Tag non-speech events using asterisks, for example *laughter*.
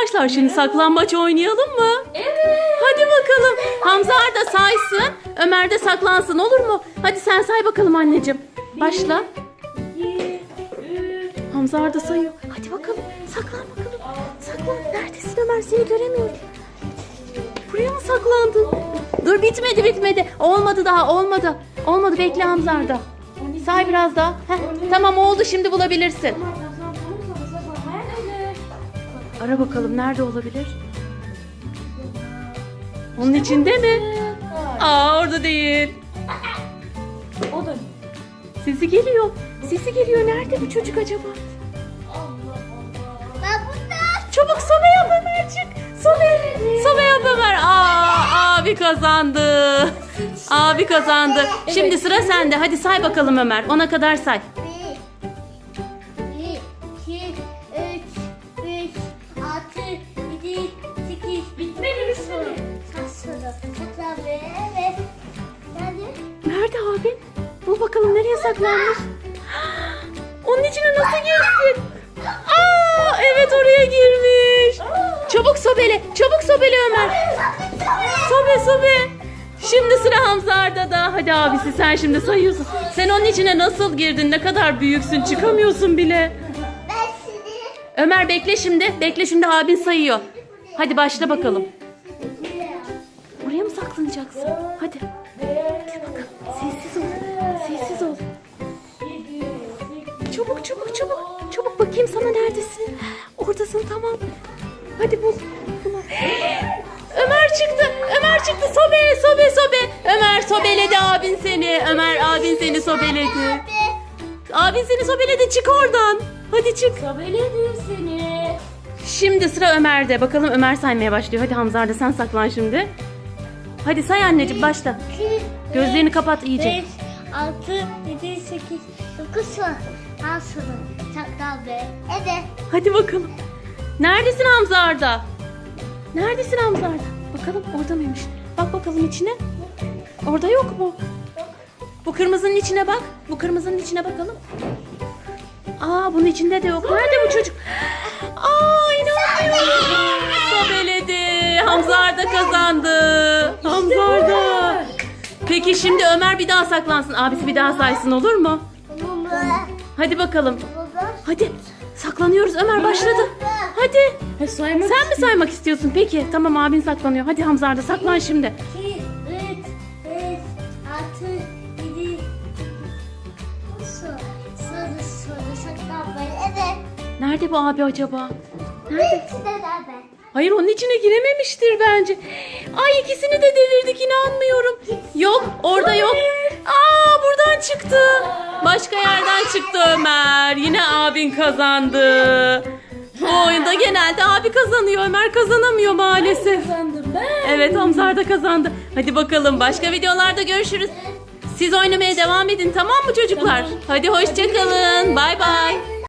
Arkadaşlar şimdi saklambaç oynayalım mı? Evet. Hadi bakalım. Hamza da saysın. Ömer de saklansın olur mu? Hadi sen say bakalım anneciğim. Başla. Hamza Arda sayıyor. Hadi bakalım. Saklan bakalım. Saklan. Neredesin Ömer? Seni göremiyorum. Buraya mı saklandın? Dur bitmedi bitmedi. Olmadı daha olmadı. Olmadı bekle Hamza Arda. Say biraz daha. Heh, tamam oldu şimdi bulabilirsin. Ara bakalım nerede olabilir? Onun içinde mi? Aa orada değil. O da. Sesi geliyor. Sesi geliyor. Nerede bu çocuk acaba? Allah Allah. Ben burada. Çabuk sobe yap Ömercik. Sobe. Yap Ömer. Aa, abi kazandı. Abi kazandı. Şimdi sıra sende. Hadi say bakalım Ömer. Ona kadar say. Nerede? Abin? Bul bakalım nereye saklanmış. *gasps* Onun içine nasıl girsin? *gasps* Aa, evet oraya girmiş. *gasps* Çabuk sobele. Çabuk sobele Ömer. Sobe sobe. Şimdi sıra Hamza Arda'da. Hadi abisi sen şimdi sayıyorsun. Sen onun içine nasıl girdin? Ne kadar büyüksün. Çıkamıyorsun bile. Ömer bekle şimdi. Bekle şimdi abin sayıyor. Hadi başla bakalım. Saklanacaksın? Hadi. Sessiz ol. Sessiz ol. Yedi, sekiz. Çabuk çabuk çabuk. Çabuk bakayım sana neredesin? Oradasın tamam. Hadi bul. Ömer çıktı. Ömer çıktı. Sobe sobe sobe. Ömer sobeledi abin seni. Ömer abin seni sobeledi. Abin seni sobeledi. Çık oradan. Hadi çık. Sabeledim seni. Şimdi sıra Ömer'de. Bakalım Ömer saymaya başlıyor. Hadi Hamza Arda sen saklan şimdi. Hadi say anneciğim başla. Gözlerini kapat iyice. Beş, altı, yedi, sekiz, dokuz soru. Al soru. Saklan be. Evet. Hadi bakalım. Neredesin Hamza Arda? Neredesin Hamza Arda? Bakalım orada mıymış? Bak bakalım içine. Orada yok mu? Bu kırmızının içine bak. Bu kırmızının içine bakalım. Aa bunun içinde de yok. Nerede bu çocuk? Aa Arda kazandı. Hamza Arda. Peki şimdi Ömer bir daha saklansın. Abisi bir daha saysın olur mu? Hadi bakalım. Hadi saklanıyoruz Ömer başladı. Hadi. Saymak Sen mi saymak istiyorsun? Peki tamam abin saklanıyor. Hadi Hamza Arda saklan şimdi. İki, üç, beş, altı, yedi, soru. Soru, soru. Saklan be. Evet. Nerede bu abi acaba? Nerede? De nerede? Hayır onun içine girememiştir bence. Ay ikisini de devirdik inanmıyorum. Yok orada yok. Aa buradan çıktı. Başka yerden çıktı Ömer. Yine abin kazandı. Bu oyunda genelde abi kazanıyor. Ömer kazanamıyor maalesef. Evet Hamzar da kazandı. Hadi bakalım başka videolarda görüşürüz. Siz oynamaya devam edin tamam mı çocuklar? Hadi hoşçakalın. Bay bay.